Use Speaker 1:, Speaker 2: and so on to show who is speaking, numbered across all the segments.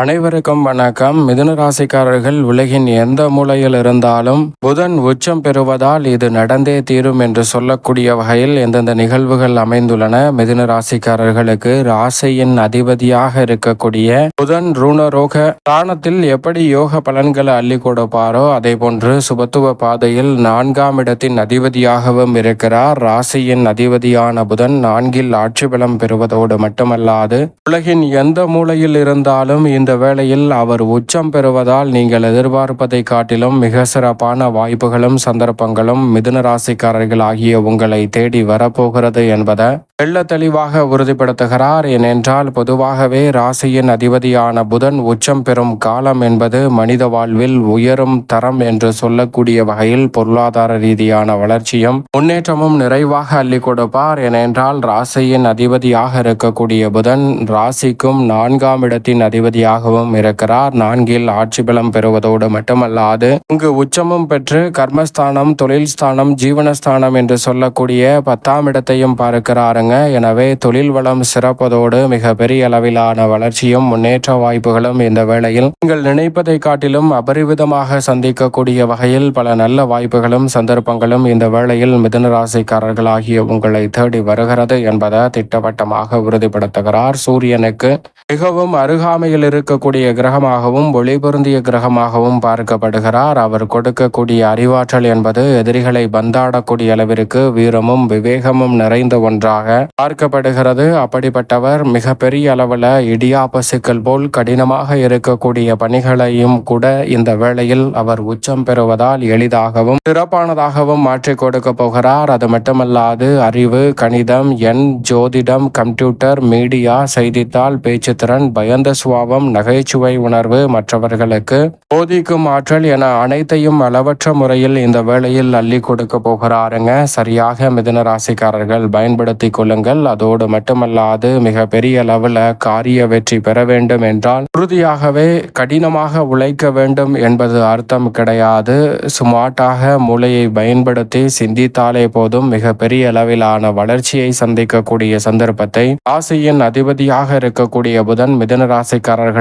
Speaker 1: அனைவருக்கும் வணக்கம். மிதுன ராசிக்காரர்கள் உலகின் எந்த மூலையில் இருந்தாலும் புதன் உச்சம் பெறுவதால் இது நடந்தே தீரும் என்று சொல்லக்கூடிய வகையில் எந்தெந்த நிகழ்வுகள் அமைந்துள்ளன? மிதுன ராசிக்காரர்களுக்கு ராசியின் அதிபதியாக இருக்கக்கூடிய புதன் ரூணரோக தானத்தில் எப்படி யோக பலன்களை அள்ளி கொடுப்பாரோ அதே போன்று சுபத்துவ பாதையில் நான்காம் இடத்தின் அதிபதியாகவும் இருக்கிறார். ராசியின் அதிபதியான புதன் நான்கில் ஆட்சி பலம் பெறுவதோடு மட்டுமல்லாது உலகின் எந்த மூலையில் இருந்தாலும் இந்த வேளையில் அவர் உச்சம் பெறுவதால் நீங்கள் எதிர்பார்ப்பதை காட்டிலும் மிக சிறப்பான வாய்ப்புகளும் சந்தர்ப்பங்களும் மிதுன ராசிக்காரர்கள் ஆகிய உங்களை தேடி வரப்போகிறது என்பதை வெள்ள தெளிவாக உறுதிப்படுத்துகிறார். ஏனென்றால் பொதுவாகவே ராசியின் அதிபதியான புதன் உச்சம் பெறும் காலம் என்பது மனித வாழ்வில் உயரும் தரம் என்று சொல்லக்கூடிய வகையில் பொருளாதார ரீதியான வளர்ச்சியும் முன்னேற்றமும் நிறைவாக அள்ளி கொடுப்பார். ஏனென்றால் ராசியின் அதிபதியாக இருக்கக்கூடிய புதன் ராசிக்கும் நான்காம் இடத்தின் அதிபதியாக அதிபதியாகவும் இருக்கிறார். நான்கில் ஆட்சி பலம் பெறுவதோடு மட்டுமல்லாது இங்கு உச்சமும் பெற்று கர்மஸ்தானம் தொழில் ஸ்தானம் ஜீவனஸ்தானம் என்று சொல்லக்கூடிய பத்தாம் இடத்தையும் பார்க்கிறாருங்க. எனவே தொழில் வளம் சிறப்பதோடு மிக பெரிய அளவிலான வளர்ச்சியும் முன்னேற்ற வாய்ப்புகளும் இந்த வேளையில் நீங்கள் நினைப்பதை காட்டிலும் அபரிவிதமாக சந்திக்கக்கூடிய வகையில் பல நல்ல வாய்ப்புகளும் சந்தர்ப்பங்களும் இந்த வேளையில் மிதன ராசிக்காரர்களாகிய உங்களை தேடி வருகிறது என்பதை திட்டவட்டமாக உறுதிப்படுத்துகிறார் சூரியனுக்கு. மிகவும் அருகாமையில் இருக்கக்கூடிய கிரகமாகவும் ஒளி பொருந்திய கிரகமாகவும் பார்க்கப்படுகிறார். அவர் கொடுக்கக்கூடிய அறிவாற்றல் என்பது எதிரிகளை பந்தாடக்கூடிய அளவிற்கு வீரமும் விவேகமும் நிறைந்த ஒன்றாக பார்க்கப்படுகிறது. அப்படிப்பட்டவர் மிக பெரிய அளவில் இடியாபசுக்கள் போல் கடினமாக இருக்கக்கூடிய பணிகளையும் கூட இந்த வேளையில் அவர் உச்சம் பெறுவதால் எளிதாகவும் சிறப்பானதாகவும் மாற்றி கொடுக்க போகிறார். அது மட்டுமல்லாது அறிவு கணிதம் எண் ஜோதிடம் கம்ப்யூட்டர் மீடியா செய்தித்தாள் பேச்சுத்திறன் பயந்த சுவாபம் நகைச்சுவை உணர்வு மற்றவர்களுக்கு போதிக்கும் ஆற்றல் என அனைத்தையும் அளவற்ற முறையில் இந்த வேளையில் அள்ளி கொடுக்க போகிறாருங்க. சரியாக மிதுன ராசிக்காரர்கள் பயன்படுத்திக் கொள்ளுங்கள். அதோடு மட்டுமல்லாது மிக பெரிய அளவில் காரிய வெற்றி பெற வேண்டும் என்றால் உறுதியாகவே கடினமாக உழைக்க வேண்டும் என்பது அர்த்தம் கிடையாது. சுமாட்டாக மூளையை பயன்படுத்தி சிந்தித்தாலே போதும். மிக பெரிய அளவிலான வளர்ச்சியை சந்திக்கக்கூடிய சந்தர்ப்பத்தை ராசியின் அதிபதியாக இருக்கக்கூடிய புதன் மிதுன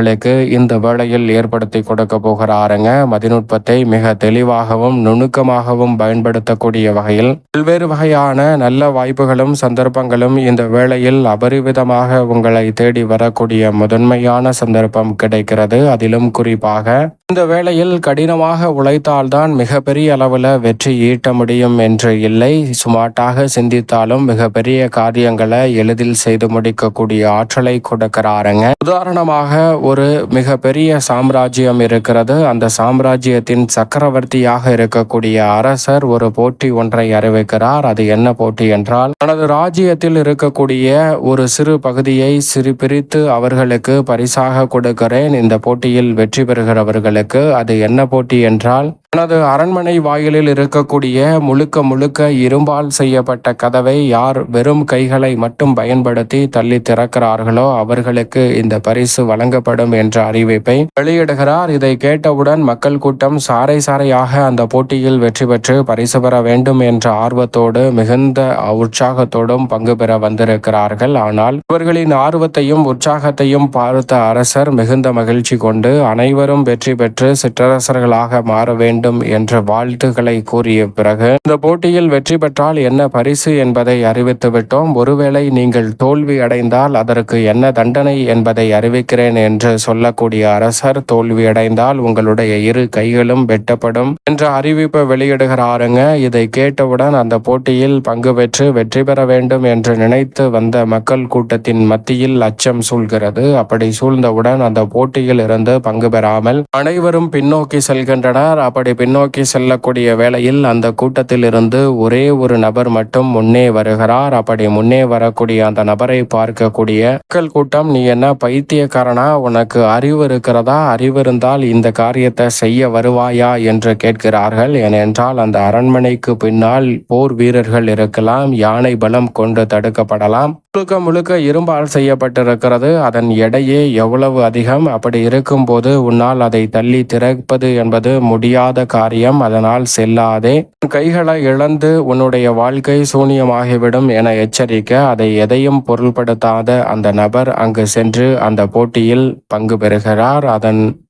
Speaker 1: உங்களுக்கு இந்த வேளையில் ஏற்படுத்தி கொடுக்க போகிறாருங்க மதிநுட்பத்தை மிக தெளிவாகவும் நுணுக்கமாகவும் பயன்படுத்தக்கூடிய வகையில் பல்வேறு வகையான நல்ல வாய்ப்புகளும் சந்தர்ப்பங்களும் இந்த வேளையில் அபரிவிதமாக உங்களை தேடி வரக்கூடிய முதன்மையான சந்தர்ப்பம் கிடைக்கிறது. அதிலும் குறிப்பாக இந்த வேளையில் கடினமாக உழைத்தால்தான் மிகப்பெரிய அளவில் வெற்றி ஈட்ட முடியும் என்று இல்லை. சுமார்ட்டாக சிந்தித்தாலும் மிகப்பெரிய காரியங்களை எளிதில் செய்து முடிக்கக்கூடிய ஆற்றலை கொடுக்கிறாருங்க. உதாரணமாக ஒரு மிகப்பெரிய சாம்ராஜ்யம் இருக்கிறது. அந்த சாம்ராஜ்யத்தின் சக்கரவர்த்தியாக இருக்கக்கூடிய அரசர் ஒரு போட்டி ஒன்றை அறிவிக்கிறார். அது என்ன போட்டி என்றால் தனது ராஜ்யத்தில் இருக்கக்கூடிய ஒரு சிறு பகுதியை சிறு பிரித்து அவர்களுக்கு பரிசாக கொடுக்கிறேன். இந்த போட்டியில் வெற்றி பெறுகிறவர்களுக்கு அது என்ன போட்டி என்றால் தனது அரண்மனை வாயிலில் இருக்கக்கூடிய முழுக்க முழுக்க இரும்பால் செய்யப்பட்ட கதவை யார் வெறும் கைகளை மட்டும் பயன்படுத்தி தள்ளி திறக்கிறார்களோ அவர்களுக்கு இந்த பரிசு வழங்கப்படும் என்ற அறிவிப்பை வெளியிடுகிறார். இதை கேட்டவுடன் மக்கள் கூட்டம் சாறை சாறையாக அந்த போட்டியில் வெற்றி பெற்று பரிசு பெற வேண்டும் என்ற ஆர்வத்தோடு மிகுந்த உற்சாகத்தோடும் பங்கு பெற வந்திருக்கிறார்கள். ஆனால் இவர்களின் ஆர்வத்தையும் உற்சாகத்தையும் பார்த்த அரசர் மிகுந்த மகிழ்ச்சி கொண்டு அனைவரும் வெற்றி பெற்று சிற்றரசர்களாக மாற வேண்டும் வேண்டும் என்ற வாழ்த்துக்களை கூறிய பிறகு இந்த போட்டியில் வெற்றி பெற்றால் என்ன பரிசு என்பதை அறிவித்து விட்டோம். ஒருவேளை நீங்கள் தோல்வி அடைந்தால் அதற்கு என்ன தண்டனை என்பதை அறிவிக்கிறேன் என்று சொல்லக்கூடிய அரசர் தோல்வி அடைந்தால் உங்களுடைய இரு கைகளும் வெட்டப்படும் என்ற அறிவிப்பை வெளியிடுகிறாருங்க. இதை கேட்டவுடன் அந்த போட்டியில் பங்கு பெற்று வெற்றி பெற வேண்டும் என்று நினைத்து வந்த மக்கள் கூட்டத்தின் மத்தியில் அச்சம் சூழ்கிறது. அப்படி சூழ்ந்தவுடன் அந்த போட்டியில் இருந்து பங்கு பெறாமல் அனைவரும் பின்னோக்கி செல்கின்றனர். அப்படி பின்னோக்கி செல்லக்கூடிய வேளையில் அந்த கூட்டத்தில் இருந்து ஒரே ஒரு நபர் மட்டும் முன்னே வருகிறார். அப்படி முன்னே வரக்கூடிய அந்த நபரை பார்க்கக்கூடிய மக்கள் கூட்டம் நீ என்ன பைத்தியக்காரனா? உனக்கு அறிவு இருக்கிறதா? அறிவு இருந்தால் இந்த காரியத்தை செய்ய வருவாயா? என்று கேட்கிறார்கள். ஏனென்றால் அந்த அரண்மனைக்கு பின்னால் போர் வீரர்கள் இருக்கலாம் யானை பலம் கொண்டு தடுக்கப்படலாம். முழுக்க முழுக்க இரும்பால் செய்யப்பட்டிருக்கிறது. அதன் எடையே எவ்வளவு அதிகம்? அப்படி இருக்கும்போது உன்னால் அதை தள்ளி திறப்பது என்பது முடியாத காரியம். அதனால் செல்லாதே. உன் கைகளை இழந்து உன்னுடைய வாழ்க்கை சூனியமாகிவிடும் என எச்சரிக்க அதை எதையும் பொருள்படுத்தாத அந்த நபர் அங்கு சென்று அந்த போட்டியில் பங்கு பெறுகிறார். அதன்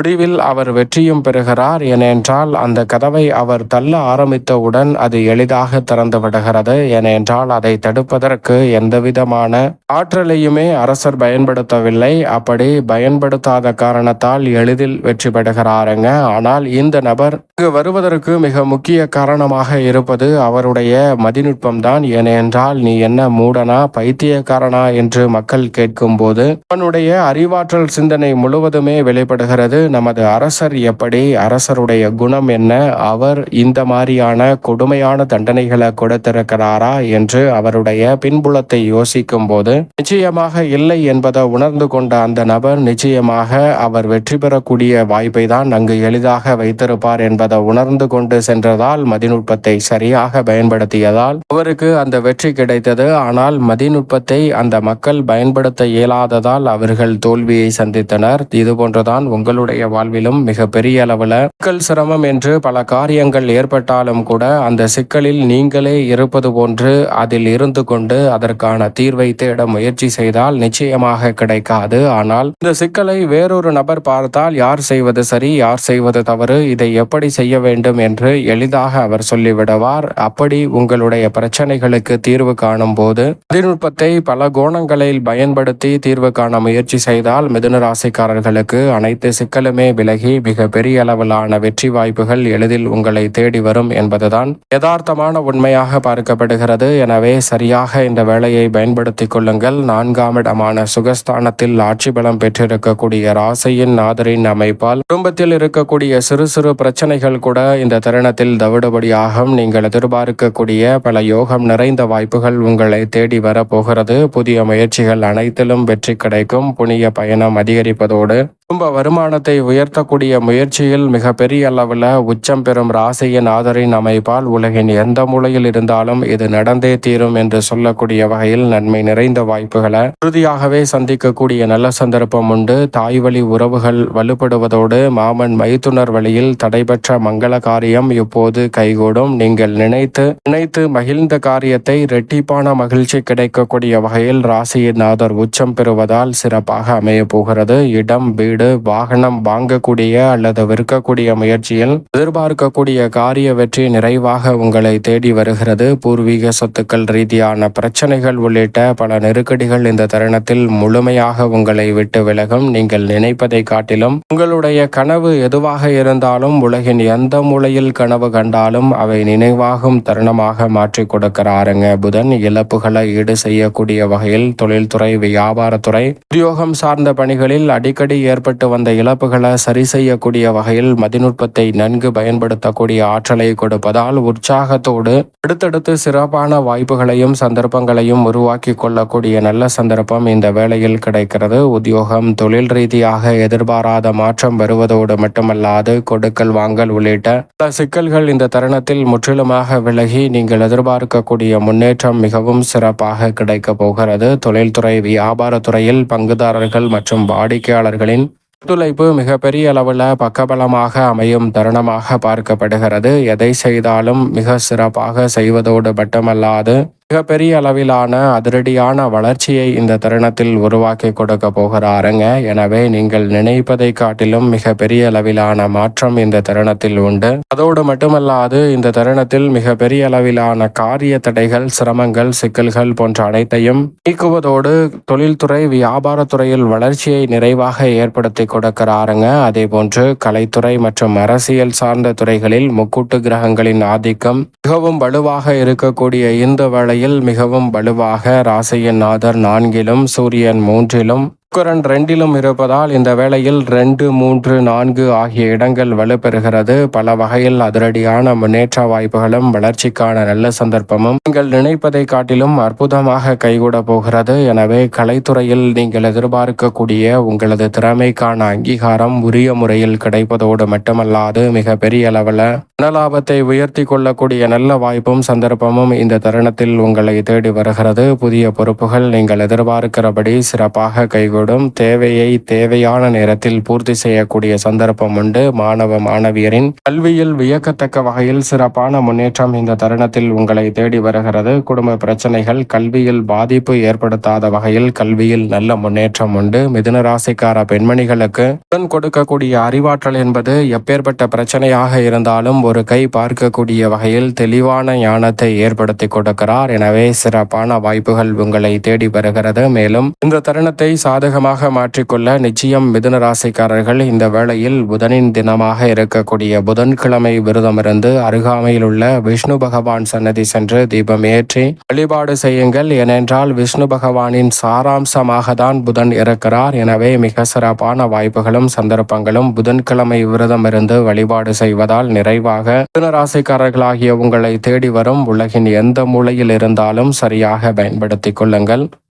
Speaker 1: முடிவில் அவர் வெற்றியும் பெறுகிறார் ஏனென்றால் அந்த கதவை அவர் தள்ள ஆரம்பித்தவுடன் அது எளிதாக திறந்து விடுகிறது. ஏனென்றால் அதை தடுப்பதற்கு எந்தவிதமான ஆற்றலையுமே அரசர் பயன்படுத்தவில்லை. அப்படி பயன்படுத்தாத காரணத்தால் எளிதில் வெற்றி பெறுகிறாருங்க. ஆனால் இந்த நபர் இங்கு வருவதற்கு மிக முக்கிய காரணமாக இருப்பது அவருடைய மதிநுட்பம் தான் ஏனென்றால் நீ என்ன மூடனா பைத்தியக்காரனா? என்று மக்கள் கேட்கும்போது அவனுடைய அறிவாற்றல் சிந்தனை முழுவதுமே வெளிப்படுகிறது. நமது அரசர் எப்படி அரசருடைய குணம் என்ன அவர் இந்த மாதிரியான கொடுமையான தண்டனைகளை கொடுத்திருக்கிறாரா என்று அவருடைய பின்புலத்தை யோசிக்கும் போது நிச்சயமாக இல்லை என்பதை உணர்ந்து கொண்ட அந்த நபர் நிச்சயமாக அவர் வெற்றி பெறக்கூடிய வாய்ப்பை தான் அங்கு எளிதாக வைத்திருப்பார் என்பதை உணர்ந்து கொண்டு சென்றதால் மதிநுட்பத்தை சரியாக பயன்படுத்தியதால் அவருக்கு அந்த வெற்றி கிடைத்தது. ஆனால் மதிநுட்பத்தை அந்த மக்கள் பயன்படுத்த இயலாததால் அவர்கள் தோல்வியை சந்தித்தனர். இது போன்றுதான் உங்களுடைய வாழ்விலும் மிக பெரிய அளவில் சிக்கல் சிரமம் என்று பல காரியங்கள் ஏற்பட்டாலும் கூட அந்த சிக்கலில் நீங்களே இருப்பது போன்று அதில் இருந்து கொண்டு அதற்கான தீர்வை தேட முயற்சி செய்தால் நிச்சயமாக கிடைக்காது. ஆனால் இந்த சிக்கலை வேறொரு நபர் பார்த்தால் யார் செய்வது சரி யார் செய்வது தவறு இதை எப்படி செய்ய வேண்டும் என்று எளிதாக அவர் சொல்லிவிடுவார். அப்படி உங்களுடைய பிரச்சனைகளுக்கு தீர்வு காணும் போது தொழில்நுட்பத்தை பல கோணங்களில் பயன்படுத்தி தீர்வு காண முயற்சி செய்தால் மிதுன ராசிக்காரர்களுக்கு அனைத்து சிக்கலுமே விலகி மிக பெரிய அளவிலான வெற்றி வாய்ப்புகள் எளிதில் உங்களை தேடி வரும் என்பதுதான் யதார்த்தமான உண்மையாக பார்க்கப்படுகிறது. எனவே சரியாக இந்த வேலையை பயன்படுத்திக் கொள்ளுங்கள். நான்காம் இடமான சுகஸ்தானத்தில் ஆட்சி பலம் பெற்றிருக்கக்கூடிய ராசியின் நாதரின் அமைப்பால் குடும்பத்தில் இருக்கக்கூடிய சிறு சிறு பிரச்சனைகள் கூட இந்த தருணத்தில் தவிடுபடியாகும். நீங்கள் எதிர்பார்க்கக்கூடிய பல யோகம் நிறைந்த வாய்ப்புகள் உங்களை தேடி வரப்போகிறது. புதிய முயற்சிகள் அனைத்திலும் வெற்றி கிடைக்கும். புனிய பயணம் அதிகரிப்பதோடு குடும்ப வருமானத்தை உயர்த்தக்கூடிய முயற்சியில் மிக பெரிய அளவில் உச்சம் பெறும் ராசியின் ஆதரின் அமைப்பால் உலகின் எந்த மூலையில் இருந்தாலும் இது நடந்தே தீரும் என்று சொல்லக்கூடிய வகையில் நன்மை நிறைந்த வாய்ப்புகளை உறுதியாகவே சந்திக்கக்கூடிய நல்ல சந்தர்ப்பம் உண்டு. தாய் வழி உறவுகள் வலுப்படுவதோடு மாமன் மைத்துனர் வழியில் தடைபெற்ற மங்கள காரியம் இப்போது கைகூடும். நீங்கள் நினைத்து நினைத்து மகிழ்ந்த காரியத்தை இரட்டிப்பான மகிழ்ச்சி கிடைக்கக்கூடிய வகையில் ராசியின் ஆதர் உச்சம் பெறுவதால் சிறப்பாக அமைய போகிறது. இடம் வீடு வாகனம் வாங்கக்கூடிய அல்லது விற்கக்கூடிய முயற்சியில் எதிர்பார்க்கக்கூடிய காரிய வெற்றி நிறைவாக உங்களை தேடி வருகிறது. பூர்வீக சொத்துக்கள் ரீதியான பிரச்சனைகள் உள்ளிட்ட பல நெருக்கடிகள் இந்த தருணத்தில் முழுமையாக உங்களை விட்டு விலகும். நீங்கள் நினைப்பதை காட்டிலும் உங்களுடைய கனவு எதுவாக இருந்தாலும் உலகின் எந்த மூலையில் கனவு கண்டாலும் அவை நினைவாகும் தருணமாக மாற்றி கொடுக்கிறாருங்க. புதன் இழப்புகளை ஈடு செய்யக்கூடிய வகையில் தொழில்துறை வியாபாரத்துறை உத்தியோகம் சார்ந்த பணிகளில் அடிக்கடி ஏற்பட்ட வந்த இழப்புகளை சரி செய்யக்கூடிய வகையில் மதிநுட்பத்தை நன்கு பயன்படுத்தக்கூடிய ஆற்றலை கொடுப்பதால் உற்சாகத்தோடு அடுத்தடுத்து சிறப்பான வாய்ப்புகளையும் சந்தர்ப்பங்களையும் உருவாக்கி கொள்ளக்கூடிய நல்ல சந்தர்ப்பம் இந்த வேளையில் கிடைக்கிறது. உத்தியோகம் தொழில் ரீதியாக எதிர்பாராத மாற்றம் வருவதோடு மட்டுமல்லாது கொடுக்கல் வாங்கல் உள்ளிட்ட பல சிக்கல்கள் இந்த தருணத்தில் முற்றிலுமாக விலகி நீங்கள் எதிர்பார்க்கக்கூடிய முன்னேற்றம் மிகவும் சிறப்பாக கிடைக்கப் போகிறது. தொழில்துறை வியாபாரத்துறையில் பங்குதாரர்கள் மற்றும் வாடிக்கையாளர்களின் ஒத்துழைப்பு மிகப்பெரிய அளவில் பக்கபலமாக அமையும் தருணமாக பார்க்கப்படுகிறது. எதை செய்தாலும் மிக சிறப்பாக செய்வதோடு மட்டுமல்லாது மிகப்பெரிய அளவிலான அதிரடியான வளர்ச்சியை இந்த தருணத்தில் உருவாக்கி கொடுக்க போகிறாருங்க. எனவே நீங்கள் நினைப்பதை காட்டிலும் மிக பெரிய அளவிலான மாற்றம் இந்த தருணத்தில் உண்டு. அதோடு மட்டுமல்லாது இந்த தருணத்தில் மிக பெரிய அளவிலான காரிய தடைகள் சிரமங்கள் சிக்கல்கள் போன்ற அனைத்தையும் நீக்குவதோடு தொழில்துறை வியாபாரத்துறையில் வளர்ச்சியை நிறைவாக ஏற்படுத்தி கொடுக்கிறாருங்க. அதே போன்று கலைத்துறை மற்றும் அரசியல் சார்ந்த துறைகளில் முக்கூட்டு கிரகங்களின் ஆதிக்கம் மிகவும் வலுவாக இருக்கக்கூடிய இந்த வேளையில் மிகவும் வலுவாக ராசியின் நாதர் நான்கிலும் சூரியன் மூன்றிலும் சுக்கரன் ரெண்டிலும் இருப்பதால் இந்த வேளையில் ரெண்டு மூன்று நான்கு ஆகிய இடங்கள் வலுப்பெறுகிறது. பல வகையில் அதிரடியான முன்னேற்ற வாய்ப்புகளும் வளர்ச்சிக்கான நல்ல சந்தர்ப்பமும் நீங்கள் நினைப்பதை காட்டிலும் அற்புதமாக கைகூட போகிறது. எனவே கலைத்துறையில் நீங்கள் எதிர்பார்க்கக்கூடிய உங்களது திறமைக்கான அங்கீகாரம் உரிய முறையில் கிடைப்பதோடு மட்டுமல்லாது மிக பெரிய அளவில் தனலாபத்தை உயர்த்தி கொள்ளக்கூடிய நல்ல வாய்ப்பும் சந்தர்ப்பமும் இந்த தருணத்தில் உங்களை தேடி வருகிறது. புதிய பொறுப்புகள் நீங்கள் எதிர்பார்க்கிறபடி சிறப்பாக கைகூடும் தேவையை தேவையான நேரத்தில் பூர்த்தி செய்யக்கூடிய சந்தர்ப்பம் உண்டு. மாணவ மாணவியரின் கல்வியில் வியக்கத்தக்க வகையில் சிறப்பான முன்னேற்றம் இந்த தருணத்தில் உங்களை தேடி வருகிறது. குடும்ப பிரச்சனைகள் கல்வியில் பாதிப்பு ஏற்படுத்தாத வகையில் கல்வியில் நல்ல முன்னேற்றம் உண்டு. மிதுன ராசிக்கார பெண்மணிகளுக்கு உடன் கொடுக்கக்கூடிய அறிவாற்றல் என்பது எப்பேற்பட்ட பிரச்சனையாக இருந்தாலும் ஒரு கை பார்க்கக்கூடிய வகையில் தெளிவான ஞானத்தை ஏற்படுத்தி கொடுக்கிறார். எனவே சிறப்பான வாய்ப்புகள் உங்களை தேடி வருகிறது. மேலும் இந்த தருணத்தை சாதகமாக மாற்றிக்கொள்ள நிச்சயம் மிதுன ராசிக்காரர்கள் இந்த வேளையில் புதனின் தினமாக இருக்கக்கூடிய புதன்கிழமை விரதமிருந்து அருகாமையில் உள்ள விஷ்ணு பகவான் சன்னதி சென்று தீபம் ஏற்றி வழிபாடு செய்யுங்கள். ஏனென்றால் விஷ்ணு பகவானின் சாராம்சமாக தான் புதன் இருக்கிறார் எனவே மிக சிறப்பான வாய்ப்புகளும் சந்தர்ப்பங்களும் புதன்கிழமை விரதம் இருந்து வழிபாடு செய்வதால் நிறைவாக மிதுன ராசிக்காரர்களாகிய உங்களை தேடி வரும். உலகின் எந்த மூலையில் இருந்தாலும் சரியாக பயன்படுத்திக் கொள்ளுங்கள்.